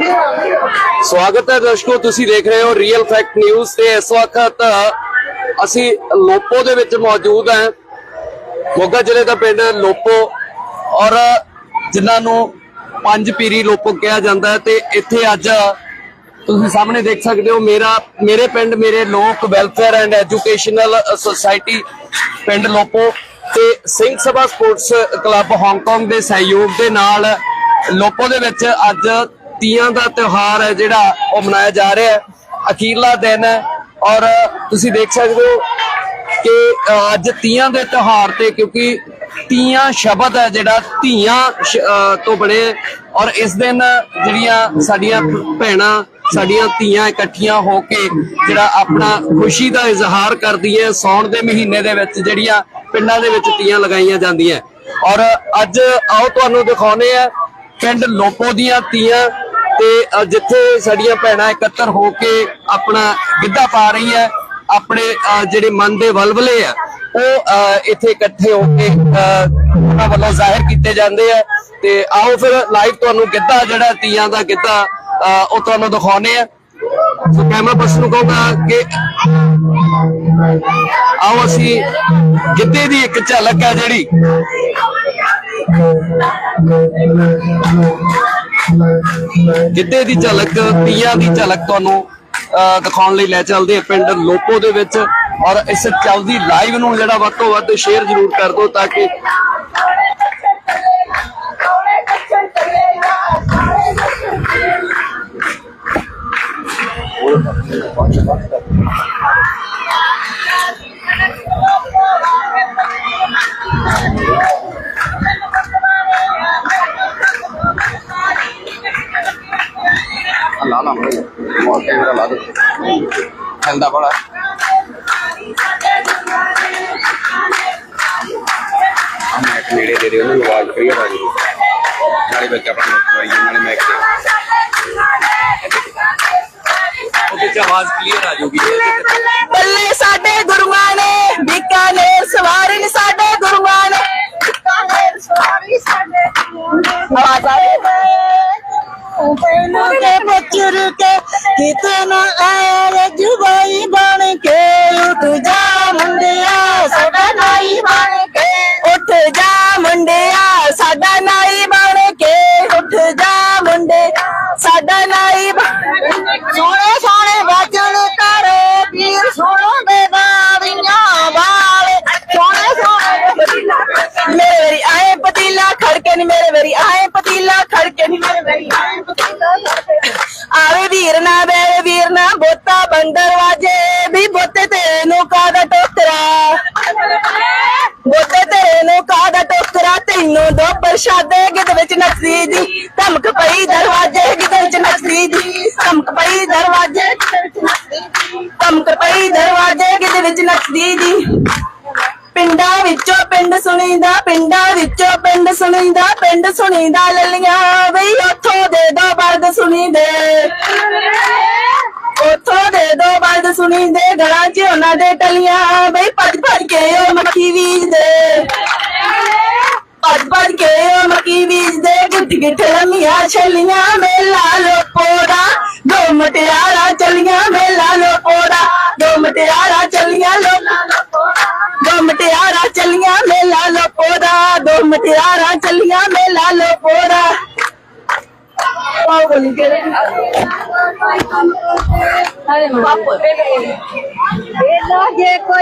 ਸਵਾਗਤ ਹੈ ਦਰਸ਼ਕੋ, ਤੁਸੀਂ ਦੇਖ ਰਹੇ ਹੋ ਰੀਅਲ ਫੈਕਟ ਨਿਊਜ਼ ਤੇ ਇਸ ਵਕਤ ਅਸੀਂ ਲੋਪੋ ਦੇ ਵਿੱਚ ਮੌਜੂਦ ਹਾਂ। ਮੋਗਾ ਜ਼ਿਲ੍ਹੇ ਦਾ ਪਿੰਡ ਲੋਪੋ ਔਰ ਜਿਨ੍ਹਾਂ ਨੂੰ ਪੰਜ ਪੀਰੀ ਲੋਪੋ ਕਿਹਾ ਜਾਂਦਾ ਹੈ ਤੇ ਇੱਥੇ ਅੱਜ ਤੁਸੀਂ ਸਾਹਮਣੇ ਦੇਖ ਸਕਦੇ ਹੋ ਮੇਰਾ, ਮੇਰੇ ਪਿੰਡ, ਮੇਰੇ ਲੋਕ ਵੈਲਫੇਅਰ ਐਂਡ ਐਜੂਕੇਸ਼ਨਲ ਸੁਸਾਇਟੀ ਪਿੰਡ ਲੋਪੋ ਤੇ Singh Sabha sports club Hong Kong ਦੇ ਸਹਿਯੋਗ ਦੇ ਨਾਲ ਲੋਪੋ ਦੇ ਵਿੱਚ ਅੱਜ ਤੀਆਂ ਦਾ ਤਿਉਹਾਰ ਹੈ ਜਿਹੜਾ ਉਹ ਮਨਾਇਆ ਜਾ ਰਿਹਾ ਹੈ। ਅਖੀਰਲਾ ਦਿਨ ਹੈ ਔਰ ਤੁਸੀਂ ਦੇਖ ਸਕਦੇ ਹੋ ਕਿ ਅੱਜ ਤੀਆਂ ਦੇ ਤਿਉਹਾਰ ਤੇ ਕਿਉਂਕਿ ਤੀਆਂ ਸ਼ਬਦ ਹੈ ਜਿਹੜਾ ਧੀਆਂ ਤੋਂ ਬਣੇ ਔਰ ਇਸ ਦਿਨ ਜਿਹੜੀਆਂ ਸਾਡੀਆਂ ਭੈਣਾਂ, ਸਾਡੀਆਂ ਧੀਆਂ ਇਕੱਠੀਆਂ ਹੋ ਕੇ ਜਿਹੜਾ ਆਪਣਾ ਖੁਸ਼ੀ ਦਾ ਇਜ਼ਹਾਰ ਕਰਦੀਆਂ ਸੌਣ ਦੇ ਮਹੀਨੇ ਦੇ ਵਿੱਚ ਜਿਹੜੀਆਂ ਪਿੰਡਾਂ ਦੇ ਵਿੱਚ ਤੀਆਂ ਲਗਾਈਆਂ ਜਾਂਦੀਆਂ। ਔਰ ਅੱਜ ਆਓ ਤੁਹਾਨੂੰ ਦਿਖਾਉਨੇ ਆ ਪਿੰਡ ਲੋਪੋ ਦੀਆਂ ਤੀਆਂ ਤੇ ਜਿੱਥੇ ਸਾਡੀਆਂ ਭੈਣਾਂ ਇਕੱਤਰ ਹੋ ਕੇ ਆਪਣਾ ਗਿੱਧਾ ਪਾ ਰਹੀ ਹੈ ਆਪਣੇ ਜਿਹੜੇ ਮਨ ਦੇ ਵਲਵਲੇ ਆ ਉਹ ਇੱਥੇ ਇਕੱਠੇ ਹੋ ਕੇ ਉਹਨਾਂ ਵੱਲੋਂ ਜ਼ਾਹਿਰ ਕੀਤੇ ਜਾਂਦੇ ਆ। ਤੇ ਆਓ ਫਿਰ ਲਾਈਵ ਤੁਹਾਨੂੰ ਗਿੱਧਾ ਜਿਹੜਾ ਤੀਆਂ ਦਾ ਗਿੱਧਾ ਅ, ਉਹ ਤੁਹਾਨੂੰ ਦਿਖਾਉਨੇ ਆ। ਸੋ ਕੈਮਰਾ ਪਰਸਨ ਨੂੰ ਕਹੂੰਗਾ ਕਿ ਆਓ ਅਸੀਂ ਗਿੱਧੇ ਦੀ ਇੱਕ ਝਲਕ ਹੈ ਜਿਹੜੀ। ਗਿੱਧੇ ਦੀ ਝਲਕ ਤੀਆਂ ਦੀ ਝਲਕ ਤੁਹਾਨੂੰ ਅਹ, ਦਿਖਾਉਣ ਲਈ ਲੈ ਚੱਲਦੇ ਆ ਪਿੰਡ ਲੋਪੋ ਦੇ ਵਿੱਚ। ਔਰ ਇਸ ਚੱਲਦੀ ਲਾਈਵ ਨੂੰ ਜਿਹੜਾ ਵੱਧ ਤੋਂ ਵੱਧ ਸ਼ੇਅਰ ਜ਼ਰੂਰ ਕਰ ਦਿਓ ਤਾਂ ਕਿ ਲਾ ਬੱਲੇ ਸਾਡੇ ਗੁਰੂਆਂ ਨੇ ਬੀਕਾਨੇਰ ਸਵਾਰਨ ਸਾਡੇ ਗੁਰੂਆਂ ਨੇ। ਬੀਕਾਨੇਰ ਸਵਾਰੀ ਸਾਡੇ ਆਵਾਜ਼ ਆ ਪਹਿਲਾਂ ਕੇ ਬਚਰ ਕੇ ਕਿਤੇ ਪ੍ਰਸ਼ਾਦੇ ਗਿੱਧ ਵਿੱਚ ਨੱਚਦੀ ਦੀ ਧਮਕ ਪਈ ਦਰਵਾਜ਼ੇ ਗਿੱਧ ਵਿੱਚ ਨੱਚਦੀ ਦੀ ਧਮਕ ਪਈ ਦਰਵਾਜ਼ੇ ਗਿੱਧ ਵਿੱਚ ਨੱਚਦੀ ਦੀ ਧਮਕ ਪਈ ਦਰਵਾਜ਼ੇ ਗਿੱਧ ਵਿੱਚ ਨੱਚਦੀ ਦੀ ਪਿੰਡਾਂ ਵਿੱਚੋਂ ਪਿੰਡ ਸੁਣੀਦਾ, ਪਿੰਡਾਂ ਵਿੱਚੋਂ ਪਿੰਡ ਸੁਣੀਦਾ ਪਿੰਡ ਸੁਣੀਦਾ ਲੱਲੀਆਂ ਬਈ ਉੱਥੋਂ ਦੇ ਦੋ ਬਰਦ ਸੁਣੀਦੇ। ਉੱਥੋਂ ਦੇ ਦੋ ਬਰਦ ਸੁਣੀਦੇ ਘਰਾਂ 'ਚ ਉਹਨਾਂ ਦੇ ਟਲੀਆਂ ਬਈ ਭੱਜ ਭੱਜ ਕੇ ਉਹ ਮੱਕੀ ਬੀਜਦੇ ਭੱਜ ਕੇ ਉਹ ਮੱਕੀ ਬੀਜਦੇ ਗਿੱਠ ਗਿੱਠ ਲੰਮੀਆਂ ਛੱਲੀਆਂ ਮੇਲਾ ਲੋਪੋੜਾ ਦੋ। ਮਟਿਆਰਾ ਚੱਲੀਆਂ ਮੇਲਾ ਲੋਪੋੜਾ ਦੋ। ਮਟਿਆਰਾ ਚੱਲੀਆਂ ਲੋਪੋੜਾ ਦੋ। ਮਟਿਆਰਾ ਚੱਲੀਆਂ ਮੇਲਾ ਲੋਪੋੜਾ ਦੋ। ਮਟਿਆਰਾ ਚੱਲੀਆਂ ਮੇਲਾ ਲੋਪੋੜਾ ਪਾਉ ਬੋਲੀ ਕੇ ਮੇਲਾ ਜੇ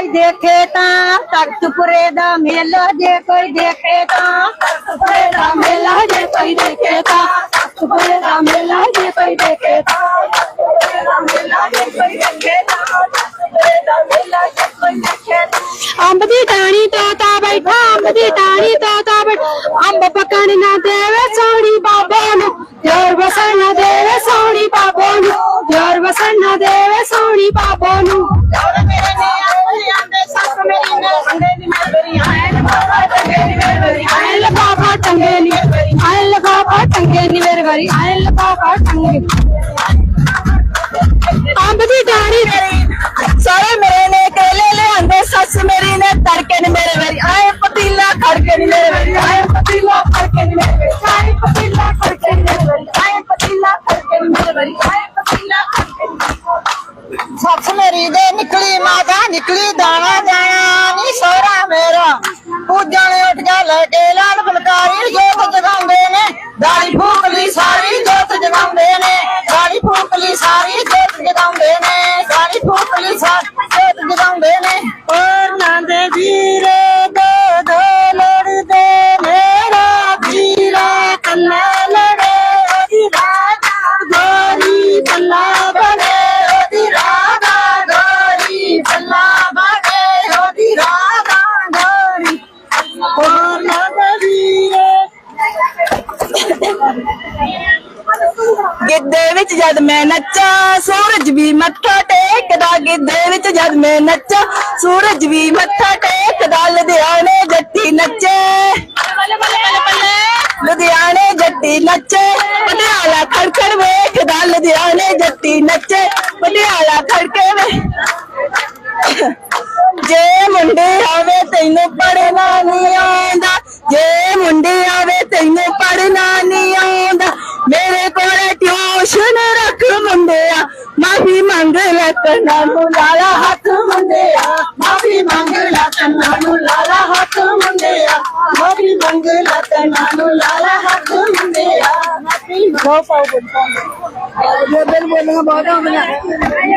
ਕੋਈ ਦੇਖੇ ਤਾਂ ਤਖਤਪੁਰੇ ਦਾ ਮੇਲਾ ਜੇ ਕੋਈ ਦੇਖੇ ਤਾਂ। ਤਖਤਪੁਰੇ ਦਾ ਮੇਲਾ ਜੇ ਕੋਈ ਦੇਖੇ ਤਾਂ ਤਖਤਪੁਰੇ ਦਾ ਮੇਲਾ ਜੇ ਕੋਈ ਦੇਖੇ ਤਾਂ। ਤਖਤਪੁਰੇ ਦਾ ਮੇਲਾ ਜੇ ਕੋਈ ਦੇਖੇ ਤਾਂ ਤਖਤਪੁਰੇ ਦਾ ਮੇਲਾ ਜੇ ਕੋਈ ਦੇਖੇ ਤਾਂ। ਅੰਬ ਦੀ ਟਾਣੀ ਤੋਤਾ ਬੈਠਾ, ਅੰਬ ਦੀ ਟਾਣੀ ਤੋਤਾ ਬੈਠਾ ਅੰਬ ਪਕਣ ਨਾ ਦੇਵੇ ਸੋਹਣੀ ਬਾਬੇ ਨੂੰ, ਜੋਰ ਵਸਣ ਨਾ ਦੇਵੇ ਸੋਹਣੀ ਬਾਬੇ ਨੂੰ ਯਾਰ ਵਸਣ ਨਾ ਦੇਵੇ ਸੋਹਣੀ ਬਾਬੇ ਨੂੰ। ਮੇਰੇ ਨੇ ਅੰਬ ਦੀ ਡਾਣੀ ਸਾਰੇ ਮੇਰੇ ਨੇ ਕੇਲੇ ਲਿਆਂਦੇ, ਸੱਸ ਮੇਰੀ ਨੇ ਤੜਕੇ ਨੇ ਮੇਰੇ ਵਰੀ। ਆਏ ਪਤੀਲਾ ਖੜਕੇ ਨੀ ਮੇਰੇ ਵਰੀ। ਆਏ ਪਤੀਲਾ ਖੜਕੇ ਨੀ ਮੇਰੇ ਵਰੀ। ਆਏ ਪਤੀਲਾ ਖੜਕੇ ਨੀ ਮੇਰੇ ਵਰੀ। ਆਏ ਪਤੀਲਾ ਖੜਕੇ ਨੀ ਵਾਰੀ। ਖਾਏ ਪਤੀਲਾ ਸੱਸ ਮੇਰੀ ਦੇ ਨਿਕਲੀ, ਮਾਤਾ ਨਿਕਲੀ, ਦਾਣਾ ਦਾਣਾ ਨੀ ਸੋਹਰਾ ਮੇਰਾ। ਪੂਜਣ ਉੱਠ ਜਾ ਲੈ ਕੇ ਲਾਲ ਫਲਕਾਰੀ ਜੋਤ ਜਗਾਉਂਦੇ ਨੇ। ਦਾੜੀ ਫੂਕਲੀ ਸਾਰੀ ਜਗਾਉਂਦੇ ਨੇ, ਸਾਰੀ ਫੂਕਲੀ ਸਾਰੀ ਜੋਤ ਜਗਾਉਂਦੇ ਨੇ, ਸਾਰੀ ਫੂਕਲੀ ਸਾਰੀ ਜੋਤ ਜਗਾਉਂਦੇ ਨੇ। ਉਹਨਾਂ ਦੇ ਵੀਰੇ ਦੋ ਦੋ ਲੜਦੇ ਮੇਰਾ ਵੀਰਾ ਕੱਲਾ ਗਿੱਧੇ ਵਿੱਚ ਜਦ ਮੈਂ ਨੱਚਾਂ, ਸੂਰਜ ਵੀ ਮੱਥਾ ਟੇਕਦਾ, ਗਿੱਧੇ ਵਿੱਚ ਜਦ ਮੈਂ ਨੱਚਾਂ, ਸੂਰਜ ਵੀ ਮੱਥਾ ਟੇਕਦਾ, ਲੁਧਿਆਣੇ ਜੱਟੀ ਨੱਚੇ। ਲੁਧਿਆਣੇ ਜੱਟੀ ਨੱਚੇ, ਪਟਿਆਲਾ ਖੜਖੜ ਵੇਖਦਾ, ਲੁਧਿਆਣੇ ਜੱਟੀ ਨੱਚੇ, ਪਟਿਆਲਾ ਖੜਕੇ ਵੇ ਜੇ ਮੁੰਡੇ ਆਵੇ ਤੈਨੂੰ ਪੜਨਾ ਕੰਨਾਂ ਨੂੰ ਲਾਲਾ ਹੱਥ ਮੁੰਡਿਆ ਮਾਫੀ ਮੰਗ ਲੈ ਕੰਨਾਂ ਨੂੰ ਲਾਲਾ ਹੱਥ ਮੁੰਡਿਆ। ਮਾਫੀ ਮੰਗ ਲੈ ਕੰਨਾਂ ਨੂੰ ਲਾਲਾ ਹੱਥ ਮੁੰਡਿਆ। ਮਾਫੀ ਮੰਗੋ ਪਾਉ ਬੋਲ ਬੋਲ ਬੋਲਣਾ ਬਹੁਤ ਆਉਂਦਾ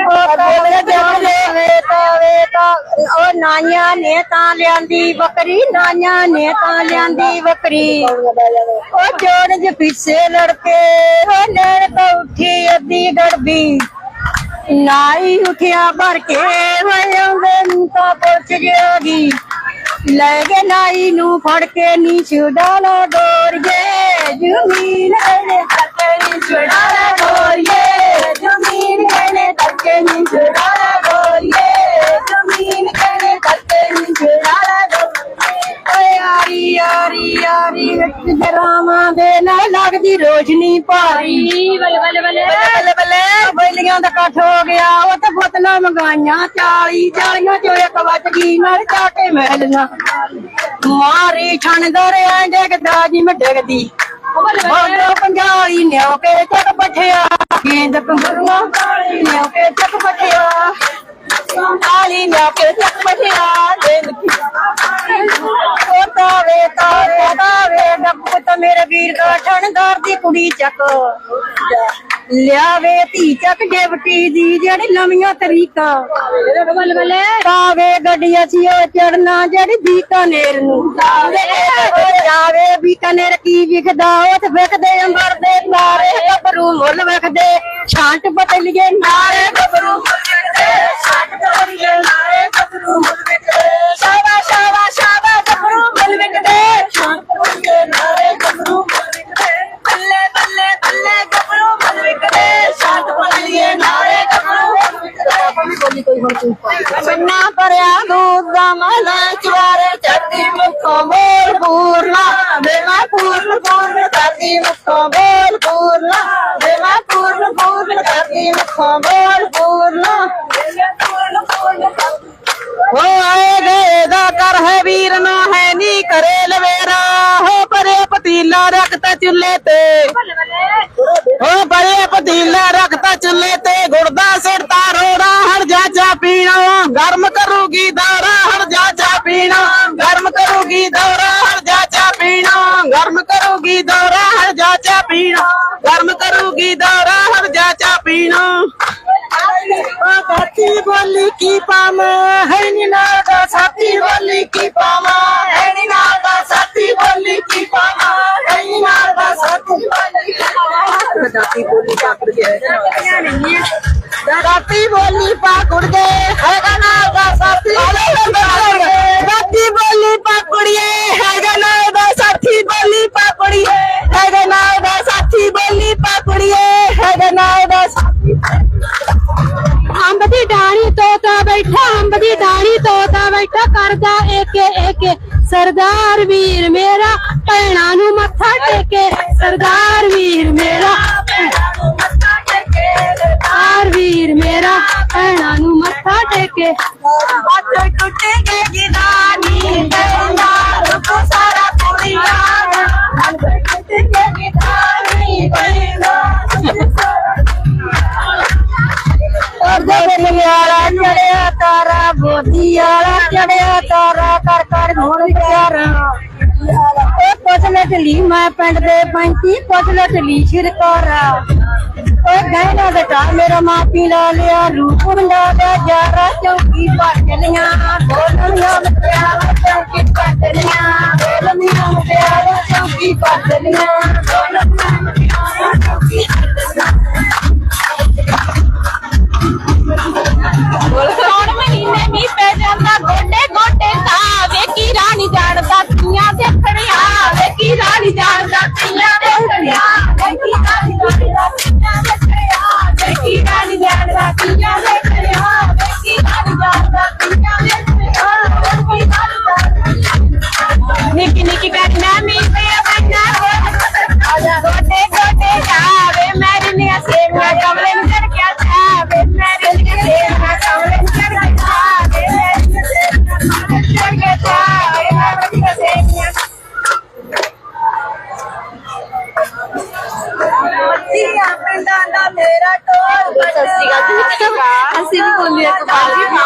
ਉਹ ਬੋਲਣਾ ਤੇ ਤਾਂ ਉਹ ਨਾਈਆਂ ਨੇ ਤਾਂ ਲਿਆਂਦੀ ਬੱਕਰੀ ਨਾਈਆਂ ਨੇ ਤਾਂ ਲਿਆਂਦੀ ਬੱਕਰੀ। ਉਹ ਜੋੜ ਜ ਪਿੱਛੇ ਲੜਕੇ ਉਹ ਨੈਣ ਤੋਂ ਉੱਠੀ ਅੱਧੀ ਗੜਬੀ ਨਾਈ ਉਠਿਆ ਭਰ ਕੇ ਵਯੰਗੇ ਨੂੰ ਤਾਂ ਪੁੱਛ ਗਿਆਗੀ ਲੈ ਗਏ ਨਾਈ ਨੂੰ ਫੜ ਕੇ ਨੀ ਛੁਡਾਲਾ ਡੋਰੀਏ। ਜ਼ਮੀਨ ਇਹਨੇ ਤੱਕੇ ਨੀ ਛੁਡਾਲਾ ਡੋਰੀਏ। ਜ਼ਮੀਨ ਇਹਨੇ ਤੱਕੇ ਨੀ ਛੁਡਾਲਾ ਯਾਰੀ ਯਾਰੀ ਵਿੱਚ ਜਰਾਵਾਂ ਦੇ ਨਾਲ ਲੱਗਦੀ ਰੋਸ਼ਨੀ ਭਾਰੀ। ਬੱਲੇ ਬੱਲੇ ਬੱਲੇ ਬੱਲੇ ਬੱਲੇ ਬੈਲੀਆਂ ਦਾ ਇਕੱਠ ਹੋ ਗਿਆ। ਉਹ ਤੇ ਬੋਤਲਾਂ ਮੰਗਾਈਆਂ 40 40 ਚੋਂ ਇੱਕ ਵੱਜ ਗਈ। ਨਾਲ ਜਾ ਕੇ ਮਹਿਲੀਆਂ ਮਾਰੀ ਛਣਦਰ ਐ ਡਿੱਗਦਾ ਜੀ ਮੈਂ ਡਿੱਗਦੀ। ਉਹ ਪੰਜਾਲੀ ਨਿਓ ਕੇ ਚੱਕ ਪਠਿਆ। ਗੇਂਦ ਕੰਗਰੂਆ ਨਿਓ ਕੇ ਚੱਕ ਪਠਿਆ। ਕਾਲੀ ਨਿਓ ਕੇ ਚੱਕ ਪਠਿਆ। ਗੇਂਦ ਤਾਵੇ ਡੱਬੂ ਮੇਰੇ ਵੀਰ ਦਾ ਠਣਦਾਰ ਦੀ ਕੁੜੀ ਚੱਕ ਲਿਆਵੇ, ਧੀ ਚੱਕ ਡੇਵਟੀ ਦੀ, ਜਿਹੜੀ ਲੰਮੀਆਂ ਤਰੀਕਾ। ਬੱਲੇ ਬੱਲੇ ਤਾਵੇ ਸੀ ਉਹ ਚੜਨਾ ਜਿਹੜੀ ਬੀਕਾਨੇਰ ਨੂੰ। ਜਾਵੇ, ਬੀਕਾਨੇਰ ਕੀ ਵਿਖਦਾ ਉਹ ਵਿਖਦੇ ਅੰਬਰ ਦੇ ਨਾਰੇ, ਗੱਭਰੂ ਮੁੱਲ ਵਿਖਦੇ। ਛਾਂਟ ਬਦਲੀਏ ਨਾਰੇ, ਗੱਭਰੂ ਮੁੱਲ ਛਾਂਟ ਬਦਲੀਏ ਨਾਰੇ, ਗੱਭਰੂ ਮੁੱਲ ਵਿਖਦੇ। ਸ਼ਾਬਾ ਸ਼ਾਬਾ ਸ਼ਾਬਾ ਗੱਭਰੂ ਮੁੱਲ ਵਿਖਦੇ। ਵਿਖਦੇ ਬੰਨਾ ਭਰਿਆ ਦੂਧ ਦਾ ਮਲਾ ਚਵਾਰੇ ਚੱਦੀ ਮੁੱਖੋਂ ਬੋਲ ਪੂਰਨਾ ਵੇ ਮੈਂ ਪੂਰਨ ਪੂਰਨ ਕਰਦੀ ਮੁੱਖੋਂ ਬੋਲ ਪੂਰਨਾ ਵੇ ਮੈਂ ਪੂਰਨ ਪੂਰਨ ਕਰਦੀ ਮੁੱਖੋਂ ਬੋਲ ਪੂਰਨਾ ਹੋ ਆਏ ਗਏ ਦਾ ਕਰ ਹੈ ਵੀਰ ਨਾ ਹੈ ਨੀ ਕਰੇ ਲਵੇਰਾ ਕੀ ਪਾਵਾਂ ਹੈ ਨੀ ਨਾਲ ਦਾ ਸਾਥੀ ਬੋਲੀ ਕੀ ਪਾਵਾਂ ਹੈ ਨੀ ਨਾਲ ਦਾ ਸਾਥੀ ਬੋਲੀ ਕੀ ਪਾਵਾਂ ਹੈ ਨੀ ਨਾਲ ਦਾ ਸਾਥੀ ਬੋਲੀ ਕੀ ਪਾਵਾਂ ਦਾਤੀ ਬੋਲੀ ਪਾਕੜ ਗਿਆ ਦਾਤੀ ਬੋਲੀ ਪਾਕੜ ਸਰਦਾਰ ਵੀਰ ਮੇਰਾ ਸਰਦਾਰ ਵੀਰ ਮੇਰਾ ਭੈਣਾਂ ਨੂੰ ਮੱਥਾ ਟੇਕੇ। ਹੱਥ ਟੁੱਟੇ ਮੈਂ ਪਿੰਡ ਦੇ ਪੰਚੀ ਪੁੱਛਲੇ ਢਲੀ ਸ਼ਿਰਕਾਰਾ ਉਹ ਗਹਿਣਾ ਦੇ ਟਾ ਮੇਰਾ ਮਾਪੀ ਲਾ ਲਿਆ ਰੂਪ ਹੁੰਦਾ ਦਾ ਜਾਰਾ ਚੌਕੀ ਪੱਟਲੀਆਂ ਬੋਲਣੀਆਂ ਮਤਿਆਰਾ ਚੌਕੀ ਪੱਟਲੀਆਂ ਬੋਲਣੀਆਂ ਮਤਿਆਰਾ ਚੌਕੀ ਪੱਟਲੀਆਂ ਬੋਲਣੀਆਂ ਮਤਿਆਰਾ ਚੌਕੀ ਸੌਣ ਮਹੀਨੇ ਮੀਂਹ ਪੈ ਜਾਂਦਾ ਗੋਡੇ ਗੋਡੇ ਤਾਂ ਵੇਖੀ ਰਾਣੀ ਜਾਣਦਾ ਤੀਆਂ ਦੇ ਖੜਿਆ ਵੇਖੀ ਰਾਣੀ ਜਾਣਦਾ ਤੀਆਂ ਦੇ ਸਤਿ ਸ਼੍ਰੀ ਅਕਾਲ ਅਸੀਂ ਵੀ ਬੋਲੀ ਇੱਕ ਬਾਲੀ ਦਾ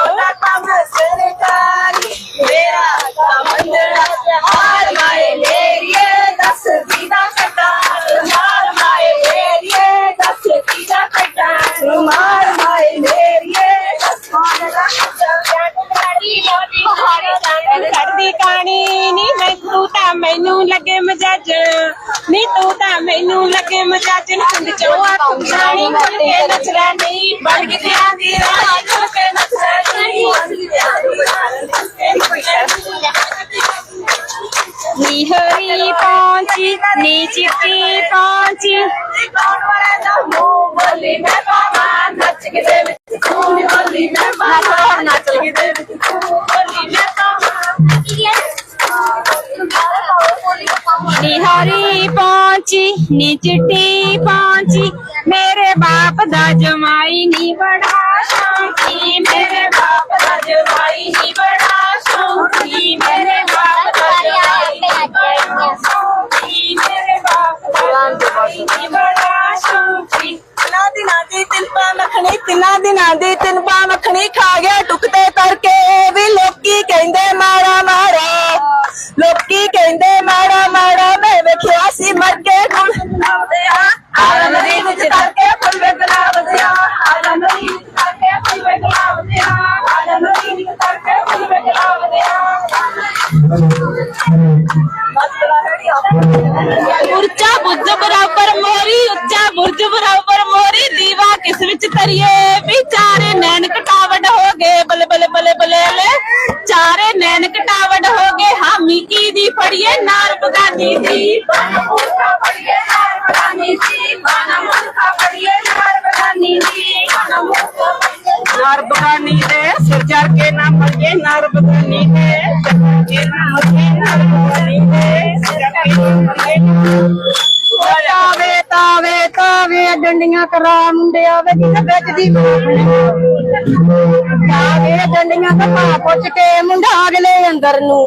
ਛੱਡਦੀ ਕਾਣੀ। ਨੀ ਮੈਂ ਤੂੰ ਤਾਂ ਮੈਨੂੰ ਲੱਗੇ ਮਜਾਜ। ਨੀ ਤੂੰ ਤਾਂ ਮੈਨੂੰ ਲੱਗੇ ਮਜਾਜ ਨੀ ਪਿੰਡ ਚੋਂ ਆ ਤੂੰ ਜਾਣੀ ਖੁੱਲ ਕੇ ਨੱਚਦਾ ਨਹੀਂ ਬਣ ਕੇ ਆਂਦੀ ਰਾਹ ਖੁੱਲ ਕੇ ਨੱਚਦਾ ਨਹੀਂ ਨੀ ਹਰੀ ਪਹੁੰਚੀ ਨੀ ਚਿੱਟੀ ਪਹੁੰਚੀ ਕੌਣ ਵਾਲੇ ਦਾ ਮੂੰਹ ਬੋਲੀ ਮੈਂ ਬਾਬਾ ਨੱਚ ਕੇ ਦੇ ਵਿੱਚ ਖੂਨ ਬੋਲੀ ਮੈਂ ਬਾਬਾ ਨੱਚ ਕੇ ਦੇ ਵਿੱਚ ਖੂਨ ਬੋਲੀ ਨੀ ਹਰੀ ਪਹੁੰਚੀ, ਨੀ ਚਿੱਟੀ ਪਹੁੰਚੀ। ਮੇਰੇ ਬਾਪ ਦਾ ਜਮਾਈ ਨੀ ਬੜਾ ਸ਼ੌਂਕੀ। ਮੇਰੇ ਬਾਪ ਦਾ ਜਮਾਈ ਨੀ ਬੜਾ ਸ਼ੌਂਕੀ। ਮੇਰੇ ਬਾਪ ਦਾ ਜਮਾਈ ਨੀ ਬੜਾ ਸ਼ੌਂਕੀ। ਮੇਰੇ ਬਾਪ ਦਾ ਜਮਾਈ ਨੀ ਬੜਾ ਸ਼ੌਂਕੀ। ਤਿੰਨਾਂ ਦਿਨਾਂ ਦੀ ਤਿੰਪਾ ਮੱਖਣੀ, ਤਿੰਨਾਂ ਦਿਨਾਂ ਦੀ ਤਿੰਨ ਪਾ ਮੱਖਣੀ ਖਾ ਗਿਆ ਟੁਕਤੇ ਕਰਕੇ ਕਿਸ ਵਿੱਚ ਤਰੀਏ ਵਿਚਾਰੇ ਨੈਣ ਕਟਾਵੜ ਹੋ ਗਏ ਬਲੇ ਬਲੇ ਬਲੇ ਬਲੇ ਲੈ ਚਾਰੇ ਨੈਣ ਕਟਾਵੜ ਹੋ ਗਏ ਹਾਮੀ ਕੀ ਦੀ ਫੜੀਏ ਨਾਰ ਬਗਾਨੀ ਦੀ ਬਾਣਾ ਮੁਰਖਾ ਪੜੀਏ ਨਾਰ ਬਗਾਨੀ ਦੀ ਬਾਣਾ ਮੁਰਖਾ ਪੜੀਏ ਨਾਰ ਬਗਾਨੀ ਦੀ ਬਾਣਾ ਮੁਰਖਾ ਪੜੀਏ ਨਾਰ ਬਗਾਨੀ ਦੇ ਸਿਰ ਚੜ ਡੰਡੀਆਂ ਕਰਾ ਮੁੰਡਿਆ ਵੇ ਜਿਹਦੇ ਵਿੱਚ ਦੀ ਡੰਡੀਆਂ ਦਾ ਪੁੱਛ ਕੇ ਮੁੰਡਾ ਅਗਲੇ ਅੰਦਰ ਨੂੰ।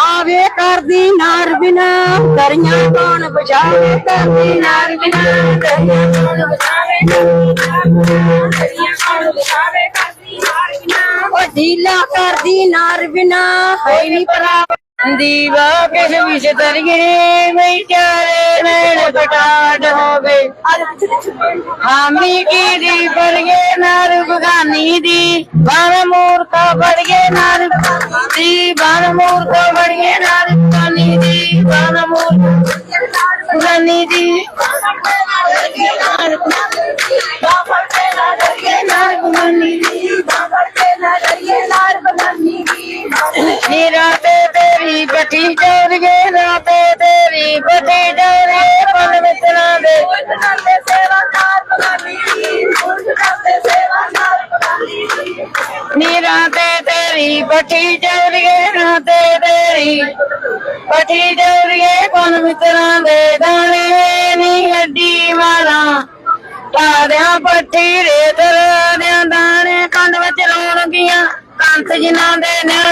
ਆਵੇ ਕਰਦੀ ਨਾਰ ਬਿਨਾ, ਦਰੀਆਂ ਕੌਣ ਬੁਝਾਵੇ ਕਰਦੀ ਨਾਰ ਬਿਨਾ, ਦਰੀਆਂ ਕੌਣ ਬੁਝਾਵੇ ਦਰੀਆਂ ਕੌਣ ਬੁਝਾਵੇ ਕਰਦੀ ਨਾਰ ਬਿਨਾ ਉਹ ਢੀਲਾ ਕਰਦੀ ਨਾਰ ਬਿਨਾ ਹੋਈ ਨਹੀਂ ਪਰਾ ਦੀਵਾ ਕਿਸ ਵਿੱਚ ਦਰਗੇ ਵਿਚਾਰੇ ਨੈਣ ਕਟਾੜ ਹੋ ਗਏ ਹਾਮੀ ਕੀ ਦੀ ਬਰਗੇ ਨਾਰ, ਬਗਾਨੀ ਦੀ ਬਨ ਮੂਰਖਾ ਬੜਗੇ ਨਾਰ। ਦੀ ਬਨ ਮੂਰਖਾ ਬੜਗੇ ਨਾਰ, ਬਗਾਨੀ ਦੀ ਬਨ ਮੂਰਖਾ। ਬਗਾਨੀ ਦੀ ਨਾਰ। ਤੇਰੀ ਬੱਟੀ ਨਾ ਤੇ ਤੇਰੀ ਬੱਟੀ ਚੋਰੇ ਪਨ ਮਿੱਤਰਾਂ ਦੇ। ਨੀਰਾ ਤੇ ਤੇਰੀ ਬੱਟੀ ਚੋਰ ਗਏ ਨਾ ਤੇ ਤੇਰੀ ਬੱਟੀ ਚੋਰ ਗਏ ਪਨ ਦੇ। ਦਾਣੇ ਨੀ ਹੱਡੀ ਮਾਰਾ ਤਾਰਿਆਂ ਪੱਟੀ ਰੇਤ ਦਿਆਂ ਦਾਣੇ ਕੰਡ ਵਿੱਚ ਲਾਉਣਗੀਆਂ ਕੰਤ ਜਿਨ੍ਹਾਂ ਦੇ ਨਿਆਣੇ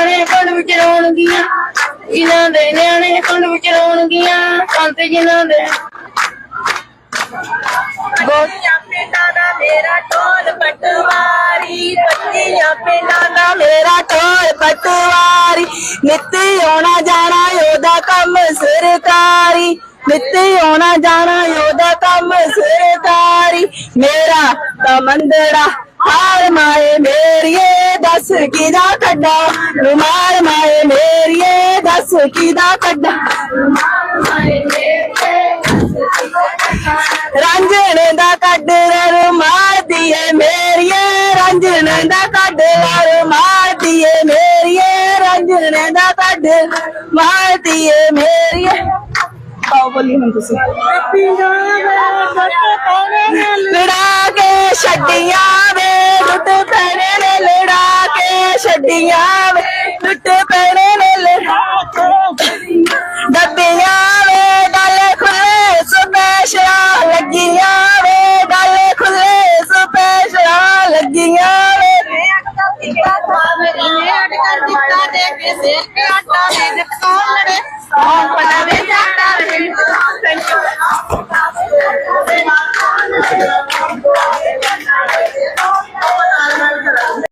ਜਿਨ੍ਹਾਂ ਦੇ ਨਿਆਣੇ ਕੰਡ ਵਿੱਚ ਰੋਣਗੀਆਂ ਕੰਤ ਜਿਨ੍ਹਾਂ ਦੇ ਗੋਲੀਆਂ ਪਿੰਡਾਂ ਦਾ ਮੇਰਾ ਢੋਲ ਪਟਵਾਰੀ ਪੱਤੀਆਂ ਪਿੰਡਾਂ ਦਾ ਮੇਰਾ ਢੋਲ ਪਟਵਾਰੀ ਨਿੱਤੀ ਆਉਣਾ ਜਾਣਾ ਉਹਦਾ ਕੰਮ ਸਰਕਾਰੀ। ਨਿੱਤੀ ਆਉਣਾ ਜਾਣਾ ਉਹਦਾ ਕੰਮ ਸਰਕਾਰੀ। ਮੇਰਾ ਤਾਂ ਮੰਦੜਾ ਹਾਰ ਮਾਏ ਮੇਰੀ ਦੱਸ ਕਿਦਾ ਕੱਢਾ ਰੁਮਾਲ ਮਾਏ ਮੇਰੀਏ ਦੱਸ ਕਿਦਾ ਕੱਢਾ ਰਾਂਝਣ ਦਾ ਕੱਢ ਰੁਮਾਲ ਦੀਏ ਮੇਰੀਏ ਰਾਂਝਣ ਦਾ ਕੱਢ ਰੁਮਾਲ ਦੀਏ ਮੇਰੀਏ ਰਾਂਝਣ ਦਾ ਕੱਢ ਮਾਰ ਦੀਏ ਮੇਰੀਏ ਆਓ ਬੋਲੀ ਹੁਣ ਤੁਸੀਂ ਲੜਾ ਕੇ ਛੱਡੀਆਂ ਵੇ ਲੁੱਟ ਪੈਣੇ ਨੇ ਲੜਾ ਕੇ ਛੱਡੀਆਂ ਵੇ ਲੁੱਟ ਪੈਣੇ ਨੇ ਲੜਾ